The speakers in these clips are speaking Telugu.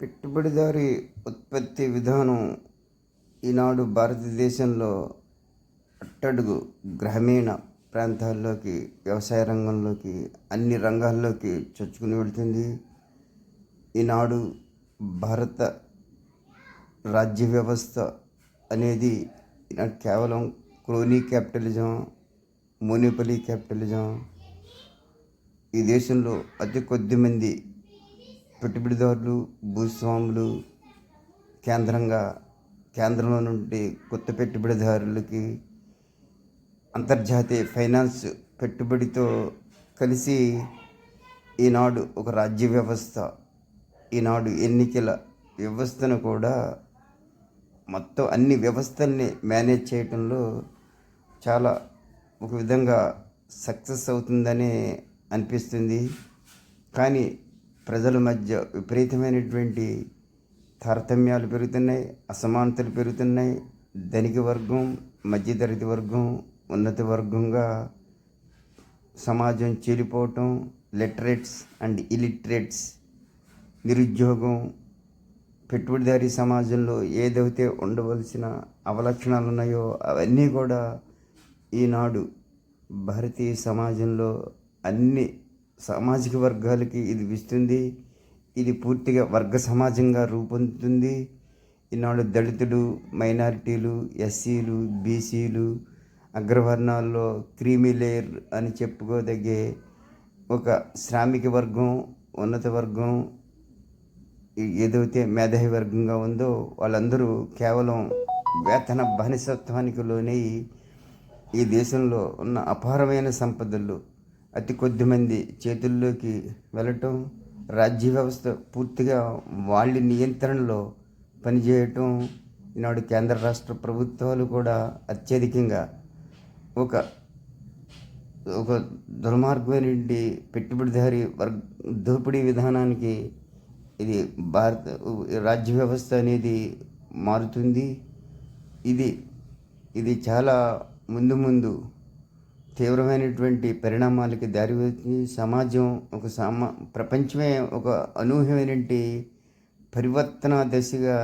పెట్టుబడిదారీ ఉత్పత్తి విధానం ఈనాడు భారతదేశంలో అట్టడుగు గ్రామీణ ప్రాంతాల్లోకి వ్యవసాయ రంగంలోకి అన్ని రంగాల్లోకి చొచ్చుకుని వెళ్తుంది. ఈనాడు భారత రాజ్య వ్యవస్థ అనేది ఈనాడు కేవలం క్రోనీ క్యాపిటలిజం మోనిపలీ క్యాపిటలిజం ఈ దేశంలో అతి కొద్ది మంది పెట్టుబడిదారులు భూస్వాములు కేంద్రంగా కేంద్రంలో నుండి కొత్త పెట్టుబడిదారులకి అంతర్జాతీయ ఫైనాన్స్ పెట్టుబడితో కలిసి ఈనాడు ఒక రాజ్య వ్యవస్థ ఈనాడు ఎన్నికల వ్యవస్థను కూడా మొత్తం అన్ని వ్యవస్థల్ని మేనేజ్ చేయటంలో చాలా ఒక విధంగా సక్సెస్ అవుతుందని అనిపిస్తుంది. కానీ ప్రజల మధ్య విపరీతమైనటువంటి తారతమ్యాలు పెరుగుతున్నాయి అసమానతలు పెరుగుతున్నాయి. ధనిక వర్గం మధ్యతరగతి వర్గం ఉన్నత వర్గంగా సమాజం చీలిపోవటం లిటరేట్స్ అండ్ ఇలిటరేట్స్ నిరుద్యోగం పెట్టుబడిదారీ సమాజంలో ఏదైతే ఉండవలసిన అవలక్షణాలు ఉన్నాయో అవన్నీ కూడా ఈనాడు భారతీయ సమాజంలో అన్ని సామాజిక వర్గాలకి ఇది ఇస్తుంది ఇది పూర్తిగా వర్గ సమాజంగా రూపొందుతుంది. ఈనాడు దళితులు మైనారిటీలు ఎస్సీలు బీసీలు అగ్రవర్ణాల్లో క్రీమీ లేయర్ అని చెప్పుకోదగే ఒక శ్రామిక వర్గం ఉన్నత వర్గం ఏదైతే మేధావి వర్గంగా ఉందో వాళ్ళందరూ కేవలం వేతన బానిసత్వానికి లోనై ఈ దేశంలో ఉన్న అపారమైన సంపదలు అతి కొద్ది మంది చేతుల్లోకి వెళ్ళటం రాజ్య వ్యవస్థ పూర్తిగా వాళ్ళ నియంత్రణలో పనిచేయటం ఈనాడు కేంద్ర రాష్ట్ర ప్రభుత్వాలు కూడా అత్యధికంగా ఒక ఒక దుర్మార్గమైనటువంటి పెట్టుబడిదారి వర్గ దోపిడీ విధానానికి ఇది భారత రాజ్య వ్యవస్థ అనేది మారుతుంది. ఇది ఇది చాలా ముందు ముందు తీవ్రమైనటువంటి పరిణామాలకి దారి సమాజం ఒక సమా ప్రపంచమే ఒక అనూహ్యమైనటువంటి పరివర్తన దశగా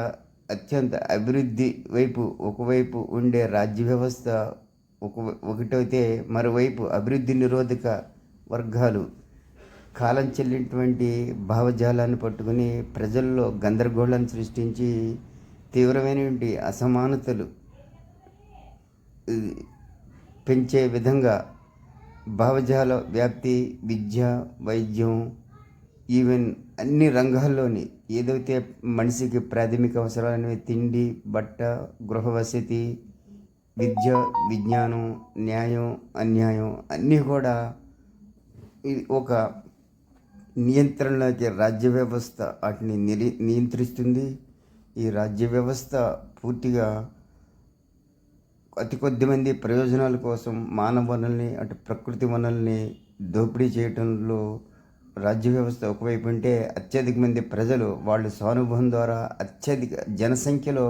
అత్యంత అభివృద్ధి వైపు ఒకవైపు ఉండే రాజ్య వ్యవస్థ ఒక ఒకటైతే మరోవైపు అభివృద్ధి నిరోధక వర్గాలు కాలం చెల్లినటువంటి భావజాలాన్ని పట్టుకుని ప్రజల్లో గందరగోళాన్ని సృష్టించి తీవ్రమైనటువంటి అసమానతలు పెంచే విధంగా భావజాల వ్యాప్తి విద్య వైద్యం ఈవెన్ అన్ని రంగాల్లోని ఏదైతే మనిషికి ప్రాథమిక అవసరాలనేవి తిండి బట్ట గృహ వసతి విద్య విజ్ఞానం న్యాయం అన్యాయం అన్నీ కూడా ఒక నియంత్రణలోకి రాజ్య వ్యవస్థ వాటిని నిరి నియంత్రిస్తుంది. ఈ రాజ్య వ్యవస్థ పూర్తిగా అతి కొద్ది మంది ప్రయోజనాల కోసం మానవ వనరుల్ని అటు ప్రకృతి వనరుల్ని దోపిడీ చేయటంలో రాజ్య వ్యవస్థ ఒకవైపు ఉంటే అత్యధిక మంది ప్రజలు వాళ్ళ స్వానుభవం ద్వారా అత్యధిక జనసంఖ్యలో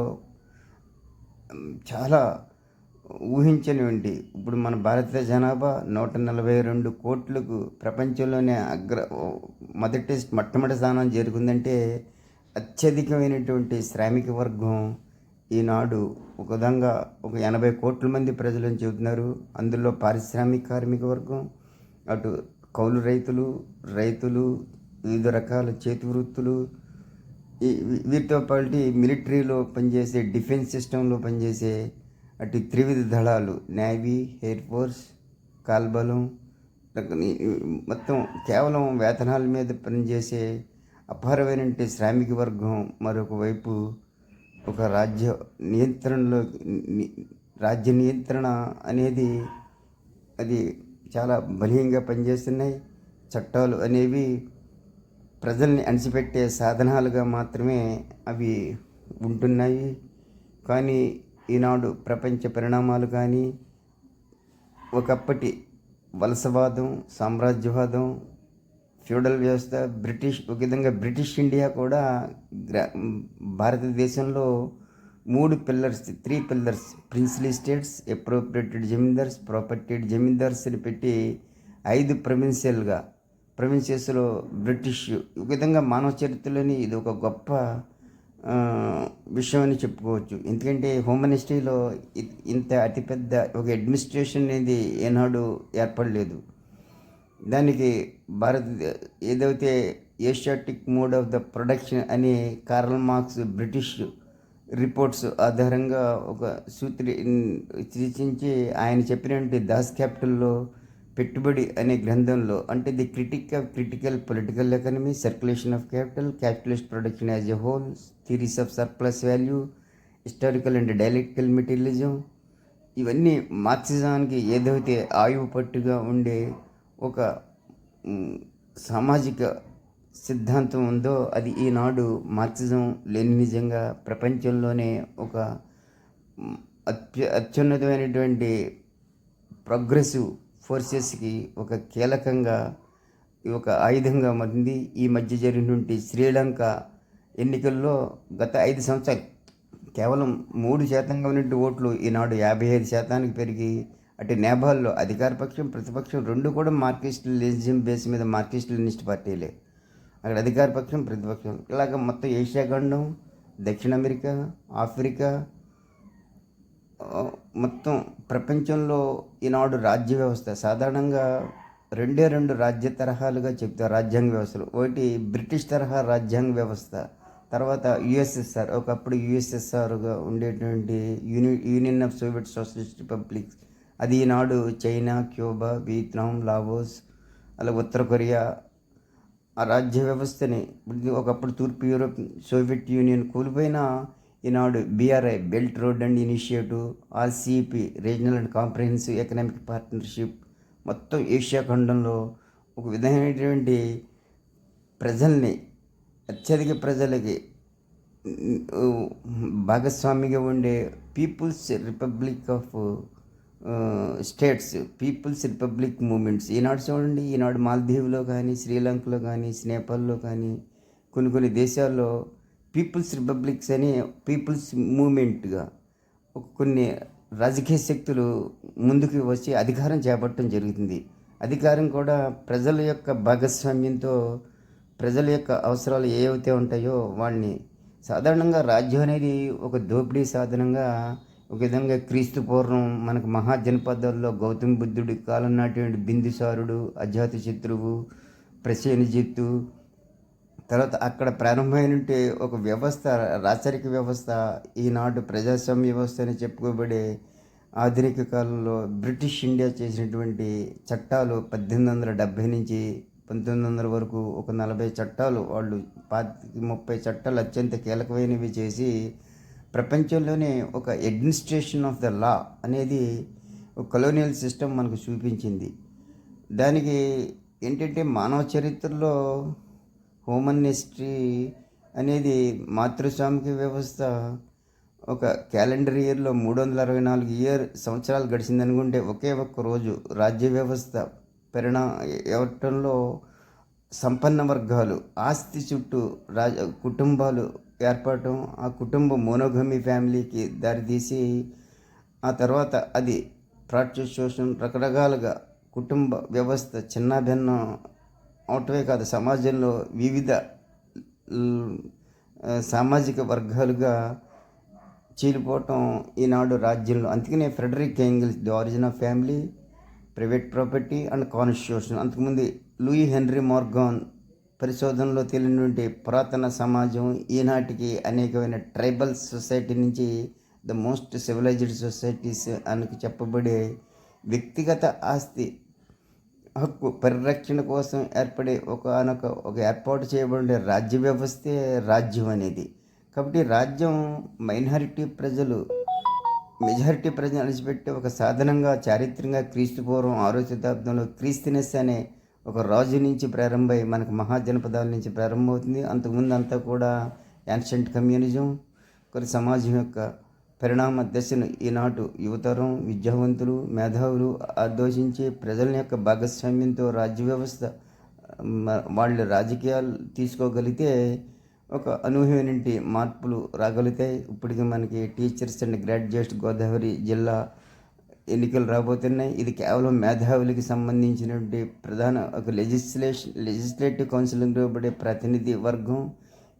చాలా ఊహించనివంటి ఇప్పుడు మన భారత జనాభా నూట నలభై రెండు కోట్లకు ప్రపంచంలోనే అగ్ర మొదటి మొట్టమొదటి స్థానం చేరుకుందంటే అత్యధికమైనటువంటి శ్రామిక వర్గం ఈనాడు ఒక విధంగా ఒక ఎనభై కోట్ల మంది ప్రజలను చెబుతున్నారు. అందులో పారిశ్రామిక కార్మిక వర్గం అటు కౌలు రైతులు రైతులు వివిధ రకాల చేతి వృత్తులు వీటితో పాటు మిలిటరీలో పనిచేసే డిఫెన్స్ సిస్టంలో పనిచేసే అటు త్రివిధ దళాలు నేవీ ఎయిర్ ఫోర్స్ కాల్బలం మొత్తం కేవలం వేతనాల మీద పనిచేసే అపారమైన శ్రామిక వర్గం మరొక వైపు ఒక రాజ్య నియంత్రణలో రాజ్య నియంత్రణ అనేది అది చాలా బలీయంగా పనిచేస్తున్నాయి. చట్టాలు అనేవి ప్రజల్ని అణిచిపెట్టే సాధనాలుగా మాత్రమే అవి ఉంటున్నాయి. కానీ ఈనాడు ప్రపంచ పరిణామాలు కానీ ఒకప్పటి వలసవాదం సామ్రాజ్యవాదం ఫ్యూడల్ వ్యవస్థ బ్రిటిష్ ఒక విధంగా బ్రిటిష్ ఇండియా కూడా గ్రా భారతదేశంలో మూడు pillars three pillars princely states appropriated zamindars propertied zamindars అని పెట్టి ఐదు ప్రొవిన్షియల్గా ప్రొవిన్సెస్లో బ్రిటిష్ ఒక విధంగా మానవ చరిత్రలోని ఇది ఒక గొప్ప విషయం అని చెప్పుకోవచ్చు. ఎందుకంటే హోమ్ మినిస్ట్రీలో ఇ- ఇంత అతిపెద్ద ఒక అడ్మినిస్ట్రేషన్ అనేది ఏనాడు ఏర్పడలేదు. దానికి భారత ఏదైతే Asiatic mode of the production అనే కార్ల్ మార్క్స్ బ్రిటిష్ రిపోర్ట్స్ ఆధారంగా ఒక సూత్రి సూచించి ఆయన చెప్పినటువంటి దాస్ క్యాపిటల్లో పెట్టుబడి అనే గ్రంథంలో అంటే the critic of critical political economy circulation of capital capitalist production as a whole theories of surplus value historical and dialectical materialism. ఇవన్నీ మార్క్సిజానికి ఏదైతే ఆయువు పట్టుగా ఉండే ఒక సామాజిక సిద్ధాంతం ఉందో అది ఈనాడు మార్క్సిజం లెనినిజంగా ప్రపంచంలోనే ఒక అత్య అత్యున్నతమైనటువంటి ప్రోగ్రెసివ్ ఫోర్సెస్కి ఒక కీలకంగా ఒక ఆయుధంగా మారింది. ఈ మధ్య జరిగినటువంటి శ్రీలంక ఎన్నికల్లో గత ఐదు సంవత్సరాలు కేవలం మూడు శాతంగా ఉన్నటువంటి ఓట్లు ఈనాడు యాభై ఐదు శాతానికి పెరిగి అటు నేపాల్లో అధికార పక్షం ప్రతిపక్షం రెండు కూడా మార్కిస్ట్ లెనిజం బేస్ మీద మార్కిస్ట్ లెనిస్ట్ పార్టీలే. అక్కడ అధికార పక్షం ప్రతిపక్షం. ఇలాగ మొత్తం ఏషియా ఖండం దక్షిణ అమెరికా ఆఫ్రికా మొత్తం ప్రపంచంలో ఈనాడు రాజ్య వ్యవస్థ సాధారణంగా రెండే రెండు రాజ్య తరహాలుగా చెప్తారు రాజ్యాంగ వ్యవస్థలు. ఒకటి బ్రిటిష్ తరహా రాజ్యాంగ వ్యవస్థ తర్వాత యుఎస్ఎస్ఆర్. ఒకప్పుడు యుఎస్ఎస్ఆర్గా ఉండేటువంటి uni Union of Soviet Socialist Republics అది ఈనాడు చైనా క్యూబా వియత్నాం లావోస్ అలా ఉత్తర కొరియా ఆ రాజ్య వ్యవస్థని ఒకప్పుడు తూర్పు యూరోప్ సోవియట్ యూనియన్ కూలిపోయిన ఈనాడు BRI belt road and initiative RCP regional and comprehensive economic partnership మొత్తం ఏషియా ఖండంలో ఒక విధమైనటువంటి ప్రజల్ని అత్యధిక ప్రజలకి భాగస్వామిగా ఉండే people's republic of states people's republic movements ఈనాడు చూడండి ఈనాడు మాల్దీవ్లో కానీ శ్రీలంకలో కానీ నేపాల్లో కానీ కొన్ని కొన్ని దేశాల్లో పీపుల్స్ రిపబ్లిక్స్ అనే పీపుల్స్ మూమెంట్గా కొన్ని రాజకీయ శక్తులు ముందుకు వచ్చి అధికారం చేపట్టడం జరుగుతుంది. అధికారం కూడా ప్రజల యొక్క భాగస్వామ్యంతో ప్రజల యొక్క అవసరాలు ఏవైతే ఉంటాయో వాడిని సాధారణంగా రాజ్యం అనేది ఒక దోపిడీ సాధనంగా ఒక విధంగా క్రీస్తు పూర్వం మనకు మహాజనపదాల్లో గౌతమ బుద్ధుడి కాలం నాటి బిందుసారుడు అజాత శత్రువు ప్రసేనజిత్తు తర్వాత అక్కడ ప్రారంభమైన ఒక వ్యవస్థ రాచరిక వ్యవస్థ ఈనాడు ప్రజాస్వామ్య వ్యవస్థ అని చెప్పుకోబడే ఆధునిక కాలంలో బ్రిటిష్ ఇండియా చేసినటువంటి చట్టాలు పద్దెనిమిది వందల డెబ్భై నుంచి పంతొమ్మిది వందల వరకు ఒక నలభై చట్టాలు వాళ్ళు పాతి ముప్పై చట్టాలు అత్యంత కీలకమైనవి చేసి ప్రపంచంలోనే ఒక అడ్మినిస్ట్రేషన్ ఆఫ్ ద లా అనేది ఒక కొలోనియల్ సిస్టమ్ మనకు చూపించింది. దానికి ఏంటంటే మానవ చరిత్రలో హోమనిస్ట్రీ అనేది మాతృస్వామిక వ్యవస్థ. ఒక క్యాలెండర్ ఇయర్లో మూడు వందల అరవై నాలుగు ఇయర్ సంవత్సరాలు గడిచిందనుకుంటే ఒకే ఒక్క రోజు రాజ్య వ్యవస్థ పరిణా ఇవ్వటంలో సంపన్న వర్గాలు ఆస్తి చుట్టూ రాజ కుటుంబాలు ఏర్పడటం ఆ కుటుంబం మోనోగమి ఫ్యామిలీకి దారితీసి ఆ తర్వాత అది ప్రాట్యూషన్ రకరకాలుగా కుటుంబ వ్యవస్థ చిన్న భిన్నం అవటమే కాదు సమాజంలో వివిధ సామాజిక వర్గాలుగా చీలిపోవటం ఈనాడు రాజ్యంలో. అందుకనే Frederick Engels the origin of family private property and constitution. అంతకుముందు లూయి హెన్రీ మార్గాన్ పరిశోధనలో తేలినటువంటి పురాతన సమాజం ఈనాటికి అనేకమైన ట్రైబల్ సొసైటీ నుంచి ద మోస్ట్ సివిలైజ్డ్ సొసైటీస్ అని చెప్పబడే వ్యక్తిగత ఆస్తి హక్కు పరిరక్షణ కోసం ఏర్పడే ఒకనొక ఒక ఏర్పాటు చేయబడిన రాజ్య వ్యవస్థే రాజ్యం అనేది. కాబట్టి రాజ్యం మైనారిటీ ప్రజలు మెజారిటీ ప్రజలు అణిచిపెట్టే ఒక సాధనంగా చారిత్రంగా క్రీస్తు పూర్వం ఆరో శతాబ్దంలో క్రీస్తునెస్ అనే ఒక రాజు నుంచి ప్రారంభమై మనకు మహాజనపదాల నుంచి ప్రారంభమవుతుంది. అంతకుముందు అంతా కూడా యాన్షంట్ కమ్యూనిజం కొన్ని సమాజం యొక్క పరిణామ దశను ఈనాటు యువతరం విద్యావంతులు మేధావులు ఆదోషించే ప్రజల యొక్క భాగస్వామ్యంతో రాజ్య వ్యవస్థ వాళ్ళ రాజకీయాలు తీసుకోగలిగితే ఒక అనూహ్యమైనటువంటి మార్పులు రాగలుగుతాయి. ఇప్పటికి మనకి టీచర్స్ అండ్ గ్రాడ్యుయేట్స్ గోదావరి జిల్లా ఎన్నికలు రాబోతున్నాయి. ఇది కేవలం మేధావులకి సంబంధించినటువంటి ప్రధాన ఒక లెజిస్లేషన్ లెజిస్లేటివ్ కౌన్సిలింగ్ ఇవ్వబడే ప్రతినిధి వర్గం.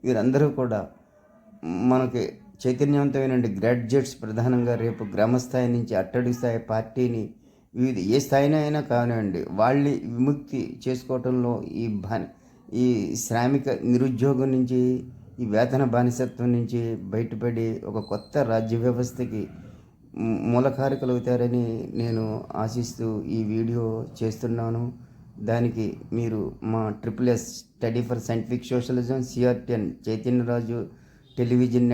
వీరందరూ కూడా మనకి చైతన్యవంతమైన గ్రాడ్యుయేట్స్ ప్రధానంగా రేపు గ్రామస్థాయి నుంచి అట్టడుగు స్థాయి పార్టీని వివిధ ఏ స్థాయినైనా అయినా కానివ్వండి వాళ్ళని విముక్తి చేసుకోవటంలో ఈ బాని ఈ శ్రామిక నిరుద్యోగం నుంచి ఈ వేతన బానిసత్వం నుంచి బయటపడి ఒక కొత్త రాజ్య వ్యవస్థకి మ్, మూలకారకులవుతారని నేను ఆశిస్తూ ఈ వీడియో చేస్తున్నాను. దానికి మీరు మా triple S study for scientific socialism CRTN Chaitanyaraju television